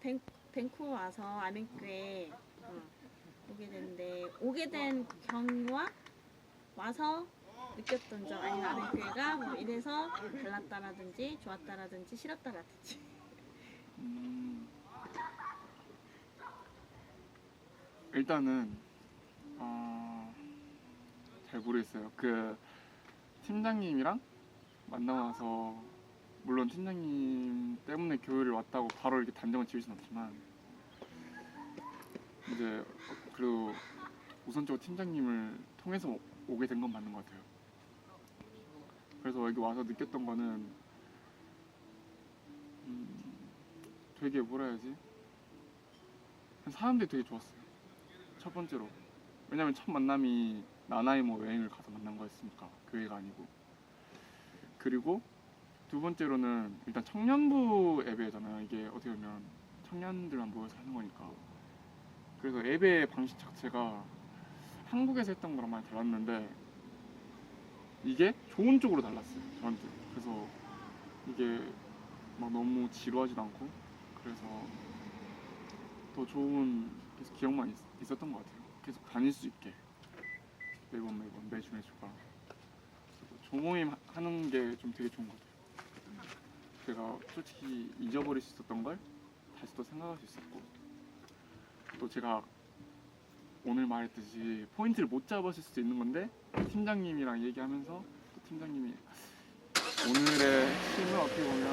밴, 밴쿠 와서 아멘교회 어, 오게 됐는데 오게 된 경우와 와서 느꼈던 점 아니면 아멘교회가 뭐 이래서 달랐다라든지 좋았다라든지 싫었다라든지 음, 일단은 어, 잘 모르겠어요. 그 팀장님이랑 만나와서 물론 팀장님 때문에 교회를 왔다고 바로 이렇게 단정을 수는 없지만 이제 그래도 우선적으로 팀장님을 통해서 오- 오게 된 건 맞는 것 같아요. 그래서 여기 와서 느꼈던 거는 음, 되게 뭐라 해야지? 사람들이 되게 좋았어요. 첫 번째로. 왜냐면 첫 만남이 나나이모 여행을 가서 만난 거였으니까 교회가 아니고. 그리고 두 번째로는 일단 청년부 예배잖아요 이게 어떻게 보면 청년들만 모여서 하는 거니까 그래서 예배 방식 자체가 한국에서 했던 거랑 많이 달랐는데 이게 좋은 쪽으로 달랐어요 저한테 그래서 이게 막 너무 지루하지도 않고 그래서 더 좋은 계속 기억만 있, 었던것 같아요. 계속 다닐 수 있게 매번 매번 매주 매주가 조모임 하- 하는 게 좀 되게 좋은 것 같아요. 제가 솔직히 잊어버릴 수 있었던 걸 다시 또 생각할 수 있었고 또 제가 오늘 말했듯이 포인트를 못 잡았을 수도 있는 건데 팀장님이랑 얘기하면서 또 팀장님이 오늘의 핵심은 어떻게 보면